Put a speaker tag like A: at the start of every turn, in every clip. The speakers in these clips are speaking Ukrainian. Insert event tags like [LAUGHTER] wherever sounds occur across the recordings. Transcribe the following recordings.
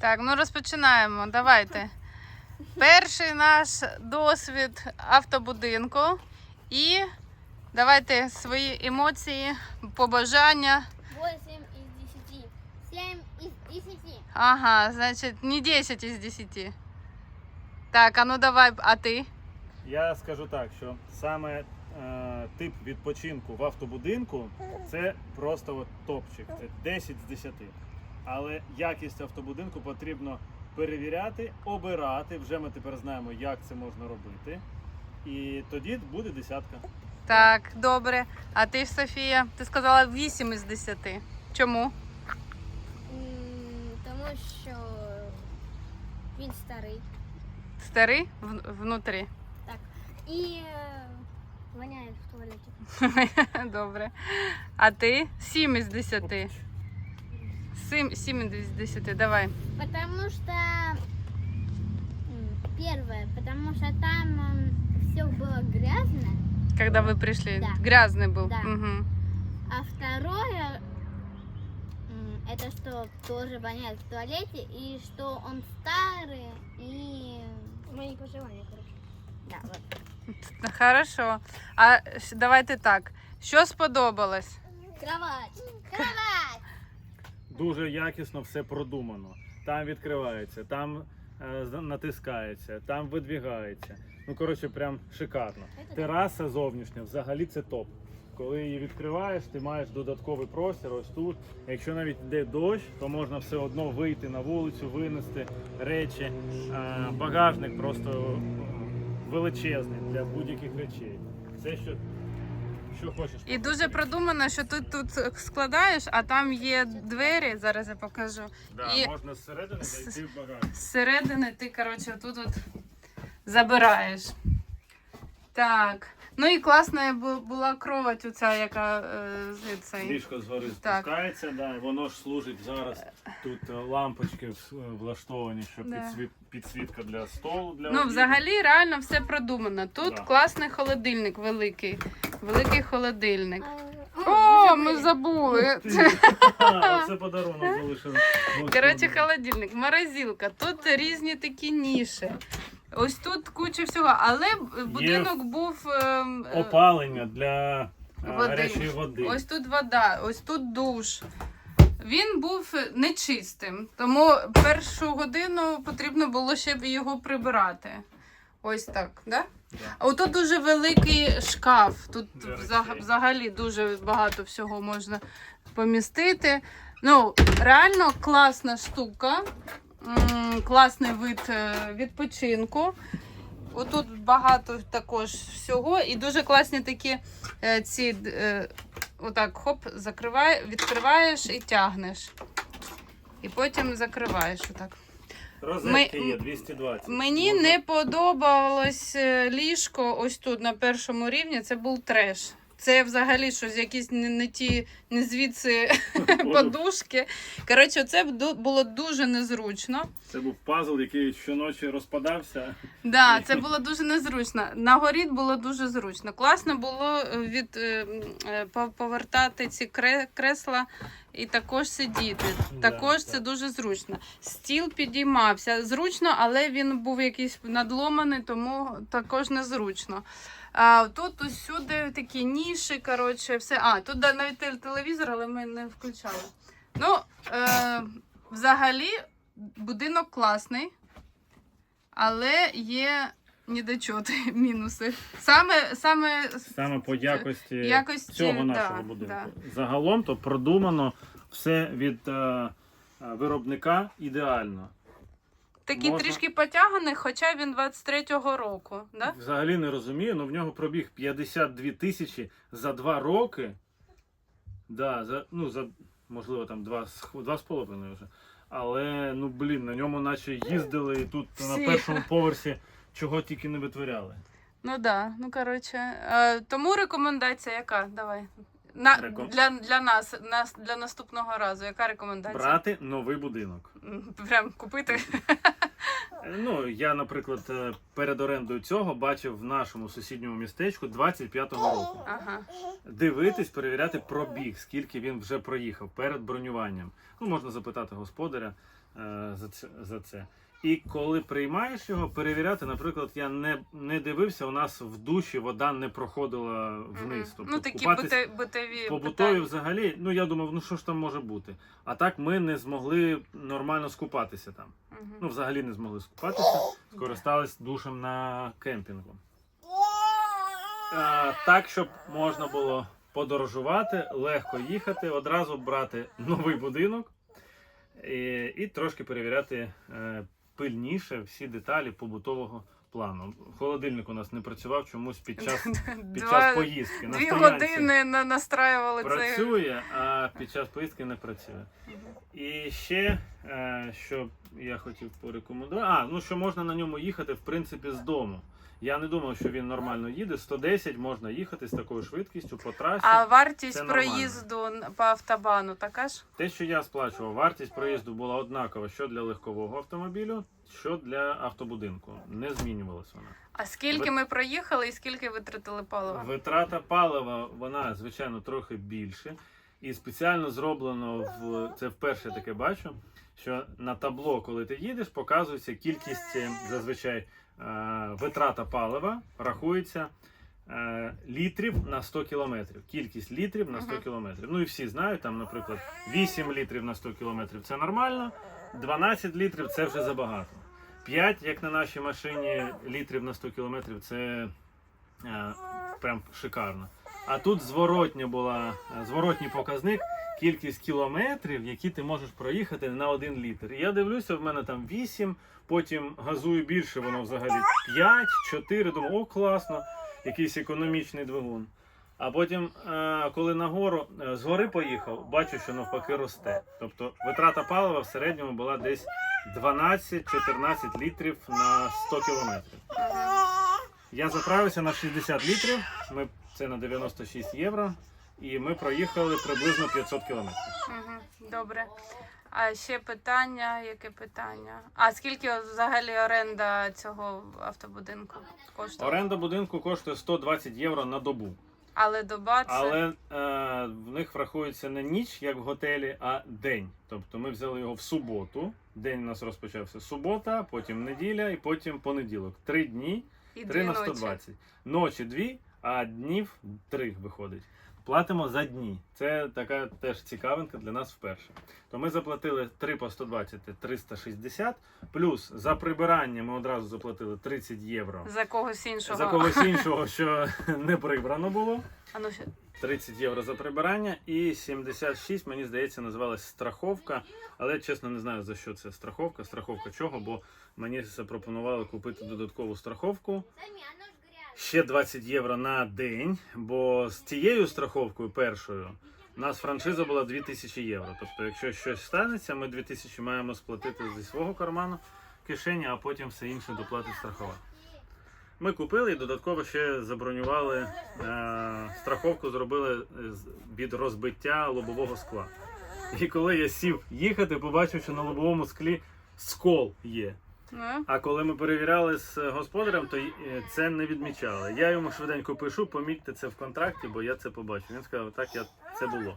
A: Так, ну розпочинаємо. Давайте. Перший наш досвід автобудинку. І давайте свої емоції, побажання.
B: 8 из 10. 7 из 10.
A: Ага, значить, не 10 із 10. Так, а ну давай, а ти?
C: Я скажу так, що саме е, тип відпочинку в автобудинку це просто от топчик. Це 10 з 10. Але якість автобудинку потрібно перевіряти, обирати. Вже ми тепер знаємо, як це можна робити. І тоді буде десятка.
A: Так, добре. А ти, Софія? Ти сказала 8 із 10. Чому?
B: Тому що він старий.
A: Старий В- внутрі.
B: Так. І е, воняє в туалеті. [LAUGHS]
A: Добре. А ти? 7 із 10. 7, 7 із 10, давай.
B: Потому что первое, потому что там все было грязно,
A: Когда вы пришли.
B: Да.
A: Грязный был.
B: Да.
A: Мгм.
B: а второе это что тоже воняет в туалете и что он старый и мои пожелания, короче. Да, вот.
A: Хорошо. А щ- давайте так. Що сподобалось?
B: Кровать. Кровать.
C: Дуже якісно все продумано. Там відкривається, там е, натискається, там видвігається. Ну коротше, прям шикарно. Тераса зовнішня взагалі це топ. Коли її відкриваєш, ти маєш додатковий простір ось тут. Якщо навіть йде дощ, то можна все одно вийти на вулицю, винести речі. Е, Багажник просто е, величезний для будь-яких речей. Все, що, що хочеш.
A: І дуже продумано, що ти тут складаєш, а там є двері. Зараз я покажу.
C: Да,
A: і-
C: Можна зсередини зайти в багажник.
A: Зсередини ти, коротше, тут от забираєш. Так. Ну і класна була кровать, оця, яка е, з цей.
C: Ліжко згори спускається, да, воно ж служить зараз. Тут е, лампочки влаштовані, щоб
A: Да.
C: підсвіт, підсвітка для столу. Для
A: Ну,
C: обіду.
A: взагалі, реально все продумано. Тут
C: Да.
A: класний холодильник великий. Великий холодильник. О, ми забули.
C: Це подарунок залишив.
A: Коротше, холодильник, морозилка. Тут різні такі ніші. Ось тут куча всього, але будинок був ем, е,
C: Опалення для е,
A: Води.
C: гарячої води.
A: ось тут вода, ось тут душ. Він був нечистим, тому першу годину потрібно було ще його прибирати. Ось так, да?
C: Да.
A: А отут дуже великий шкаф. Тут
C: Для
A: взаг-
C: речей.
A: взагалі дуже багато всього можна помістити. Ну, реально класна штука. М, Класний вид е, відпочинку. Отут багато також всього. І дуже класні такі е, ці. е, Отак, хоп, закриває, відкриваєш і тягнеш. І потім закриваєш отак.
C: Розетки
A: ми-
C: є 220.
A: Мені
C: Можна-
A: не подобалось е, ліжко ось тут на першому рівні. Це був треш. Це взагалі щось, якісь не, не ті, не звідси [LAUGHS] [LAUGHS] подушки. Коротше, це було дуже незручно.
C: Це був пазл, який щоночі розпадався.
A: Да, це було дуже незручно. На горі було дуже зручно. Класно було е, від е, е, по- повертати ці кресла і також сидіти. Також це дуже зручно. Стіл підіймався зручно, але він був якийсь надломаний, тому також незручно. А, тут усюди такі ніші, коротше, все. А, тут навіть телевізор, але ми не включали. Ну, е, взагалі, будинок класний, але є недочоти, [LAUGHS] мінуси. Саме, саме
C: Саме по якості,
A: Якості,
C: цього
A: да,
C: нашого будинку.
A: да.
C: Загалом то продумано все від е, е, виробника ідеально.
A: Такий
C: Можна-
A: трішки потяганий, хоча він 23-го року. Да?
C: Взагалі не розумію, але в нього пробіг 52 тисячі за два роки. Да, за, ну, за, можливо, там два, з половиною вже. Але, ну блін, на ньому наче їздили і тут на першому поверсі чого тільки не витворяли.
A: Ну да, ну коротше. Е, тому рекомендація яка? Давай. На,
C: Реком-
A: для, для нас, нас, для наступного разу. Яка рекомендація?
C: Брати новий будинок.
A: Прям купити.
C: Ну, я, наприклад, е, перед орендою цього бачив в нашому сусідньому містечку 25-го року.
A: Ага.
C: Дивитись, перевіряти пробіг, скільки він вже проїхав перед бронюванням. Ну, можна запитати господаря. е, за це. І коли приймаєш його, перевіряти, наприклад, я не, не дивився, у нас в душі вода не проходила вниз.
A: Мгм.
C: Тобто
A: ну такі бите- битові
C: побутові
A: питання.
C: взагалі, ну я думав, ну що ж там може бути. А так ми не змогли нормально скупатися там.
A: Мгм.
C: Ну, взагалі не змогли скупатися, скористались душем на кемпінгу. А, так, щоб можна було подорожувати, легко їхати, одразу брати новий будинок і, і трошки перевіряти е, пильніше всі деталі побутового плану. Холодильник у нас не працював чомусь під час, [LAUGHS] під
A: Два-
C: час поїздки. На
A: Дві
C: стоянці
A: години на- настраювали це.
C: працює, а під час поїздки не працює. І ще, е, що я хотів порекомендувати, а, ну що можна на ньому їхати, в принципі, з дому. Я не думав, що він нормально їде. 110 можна їхати з такою швидкістю по трасі.
A: А вартість проїзду по автобану така ж?
C: Те, що я сплачував, вартість проїзду була однакова що для легкового автомобілю, що для автобудинку. Не змінювалась вона.
A: А скільки
C: Ви-
A: ми проїхали і скільки витратили палива?
C: Витрата палива, вона, звичайно, трохи більше. І спеціально зроблено в це вперше таке бачу. Що на табло, коли ти їдеш, показується кількість е, зазвичай витрата палива рахується е, літрів на 100 кілометрів. Кількість літрів на 100 кілометрів. Ну і всі знають, там, наприклад, 8 літрів на 100 кілометрів це нормально, 12 літрів це вже забагато. 5, як на нашій машині, літрів на 100 кілометрів це е, прям шикарно. А тут зворотня була, е, зворотній показник, кількість кілометрів, які ти можеш проїхати на один літр. І я дивлюся, в мене там 8, потім газую більше, воно взагалі 5, 4, думаю, о, класно, якийсь економічний двигун. А потім, е, коли нагору е, згори поїхав, бачу, що навпаки росте. Тобто витрата палива в середньому була десь 12-14 літрів на 100 кілометрів. Я заправився на 60 літрів. Ми це на 96 євро. І ми проїхали приблизно 500 кілометрів.
A: Добре. А ще питання, яке питання? А скільки взагалі оренда цього автобудинку коштує?
C: Оренда будинку коштує 120 євро на добу.
A: Але доба це
C: Але е, в них врахується не ніч, як в готелі, а день. Тобто ми взяли його в суботу. День у нас розпочався субота, потім неділя і потім понеділок. Три дні,
A: і
C: 3
A: дві
C: на
A: ночі.
C: 120. Ночі дві, а днів три виходить. Платимо за дні. Це така теж цікавинка для нас вперше. То ми заплатили 3 по 120 – 360, плюс за прибирання ми одразу заплатили 30 євро.
A: За когось іншого.
C: За когось [LAUGHS] іншого, що не прибрано було.
A: А ну, ще-
C: 30 євро за прибирання і 76, мені здається, називалась страховка. Але чесно не знаю за що це страховка. Страховка чого, бо мені запропонували купити додаткову страховку. Ще 20 євро на день, бо з цією страховкою першою у нас франшиза була 2000 євро. Тобто, якщо щось станеться, ми 2000 маємо сплатити зі свого карману кишені, а потім все інше доплатить страхова. Ми купили і додатково ще забронювали е, страховку, зробили від розбиття лобового скла. І коли я сів їхати, побачив, що на лобовому склі скол є.
A: Ну,
C: А коли ми перевіряли з господарем, то е, це не відмічали. Я йому швиденько пишу, помітьте це в контракті, бо я це побачив. Він сказав, так, я, це було.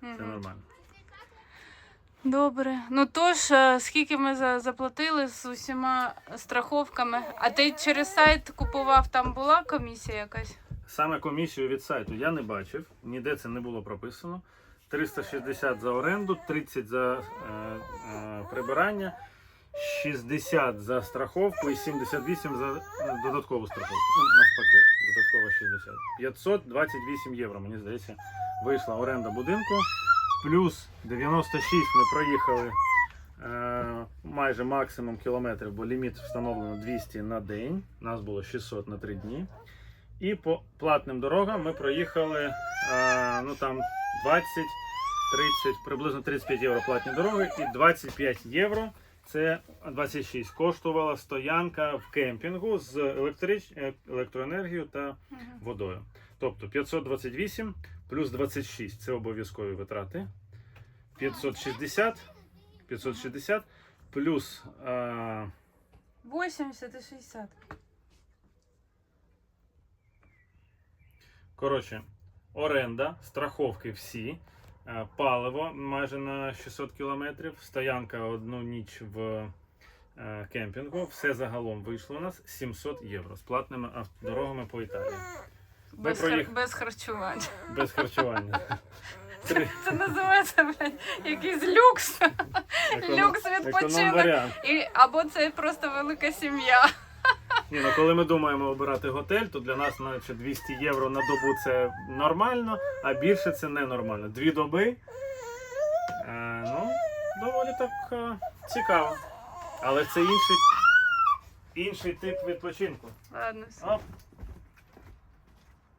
C: Це
A: мгм.
C: нормально.
A: Добре. Ну тож, е, скільки ми за- заплатили з усіма страховками? А ти через сайт купував, там була комісія якась?
C: Саме комісію від сайту я не бачив, ніде це не було прописано. 360 за оренду, 30 за е, е, прибирання, 60 за страховку і 78 за е, додаткову страховку. Ну, навпаки, додатково 60. 528 євро, мені здається, вийшла оренда будинку. Плюс 96 ми проїхали е, майже максимум кілометрів, бо ліміт встановлено 200 на день. Нас було 600 на 3 дні. І по платним дорогам ми проїхали е, ну там 20, 30, приблизно 35 євро платні дороги і 25 євро. Це 26 коштувала стоянка в кемпінгу з електрич... е, електроенергією та водою. Тобто 528 плюс 26 це обов'язкові витрати. 560, 560 плюс е,
A: 80 і 60.
C: Коротше, оренда, страховки всі. Е, Паливо майже на 600 кілометрів, стоянка одну ніч в е, кемпінгу. Все загалом вийшло у нас 700 євро з платними дорогами по Італії.
A: Без,
C: проїх-
A: хар... без харчування.
C: Без харчування. [LAUGHS] Три.
A: Це називається блядь, якийсь люкс.
C: Економ-
A: Люкс відпочинок. І, або це просто велика сім'я.
C: Ні, ну коли ми думаємо обирати готель, то для нас наче 200 євро на добу це нормально, а більше це ненормально. Дві доби. Е, ну, доволі так е, цікаво. Але це інший, інший тип відпочинку.
A: Ладно, все.
C: Оп.